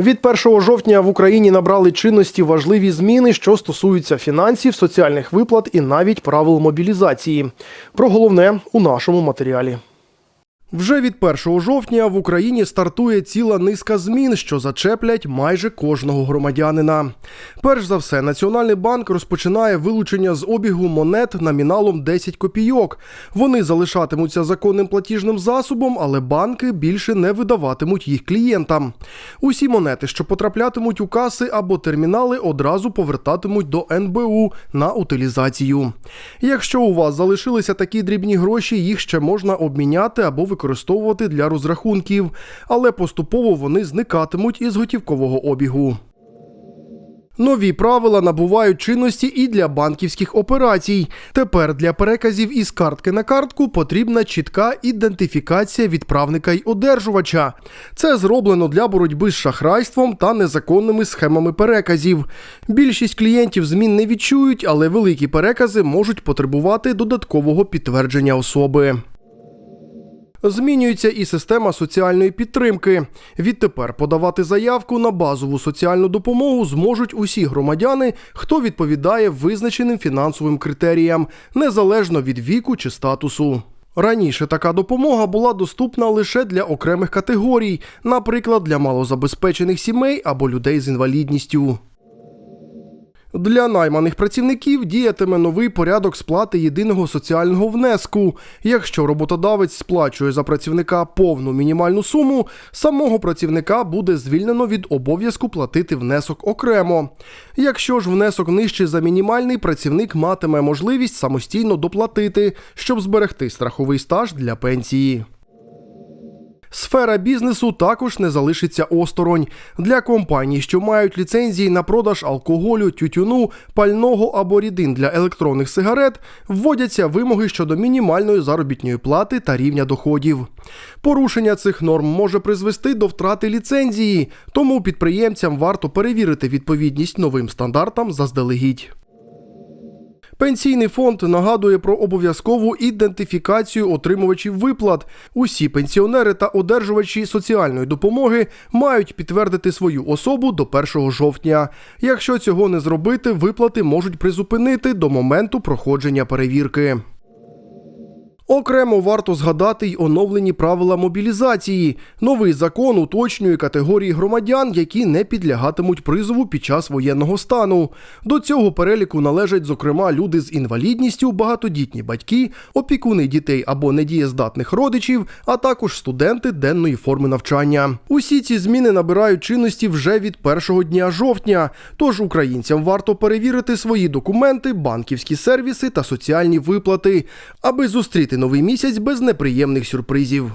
Від 1 жовтня в Україні набрали чинності важливі зміни, що стосуються фінансів, соціальних виплат і навіть правил мобілізації. Про головне у нашому матеріалі. Вже від 1 жовтня в Україні стартує ціла низка змін, що зачеплять майже кожного громадянина. Перш за все, Національний банк розпочинає вилучення з обігу монет номіналом 10 копійок. Вони залишатимуться законним платіжним засобом, але банки більше не видаватимуть їх клієнтам. Усі монети, що потраплятимуть у каси або термінали, одразу повертатимуть до НБУ на утилізацію. Якщо у вас залишилися такі дрібні гроші, їх ще можна обміняти або використовувати для розрахунків, але поступово вони зникатимуть із готівкового обігу. Нові правила набувають чинності і для банківських операцій. Тепер для переказів із картки на картку потрібна чітка ідентифікація відправника й одержувача. Це зроблено для боротьби з шахрайством та незаконними схемами переказів. Більшість клієнтів змін не відчують, але великі перекази можуть потребувати додаткового підтвердження особи. Змінюється і система соціальної підтримки. Відтепер подавати заявку на базову соціальну допомогу зможуть усі громадяни, хто відповідає визначеним фінансовим критеріям, незалежно від віку чи статусу. Раніше така допомога була доступна лише для окремих категорій, наприклад, для малозабезпечених сімей або людей з інвалідністю. Для найманих працівників діятиме новий порядок сплати єдиного соціального внеску. Якщо роботодавець сплачує за працівника повну мінімальну суму, самого працівника буде звільнено від обов'язку платити внесок окремо. Якщо ж внесок нижчий за мінімальний, працівник матиме можливість самостійно доплатити, щоб зберегти страховий стаж для пенсії. Сфера бізнесу також не залишиться осторонь. Для компаній, що мають ліцензії на продаж алкоголю, тютюну, пального або рідин для електронних сигарет, вводяться вимоги щодо мінімальної заробітної плати та рівня доходів. Порушення цих норм може призвести до втрати ліцензії, тому підприємцям варто перевірити відповідність новим стандартам заздалегідь. Пенсійний фонд нагадує про обов'язкову ідентифікацію отримувачів виплат. Усі пенсіонери та одержувачі соціальної допомоги мають підтвердити свою особу до 1 жовтня. Якщо цього не зробити, виплати можуть призупинити до моменту проходження перевірки. Окремо варто згадати й оновлені правила мобілізації. Новий закон уточнює категорії громадян, які не підлягатимуть призову під час воєнного стану. До цього переліку належать, зокрема, люди з інвалідністю, багатодітні батьки, опікуни дітей або недієздатних родичів, а також студенти денної форми навчання. Усі ці зміни набирають чинності вже від першого дня жовтня. Тож українцям варто перевірити свої документи, банківські сервіси та соціальні виплати, аби зустріти новий місяць без неприємних сюрпризів.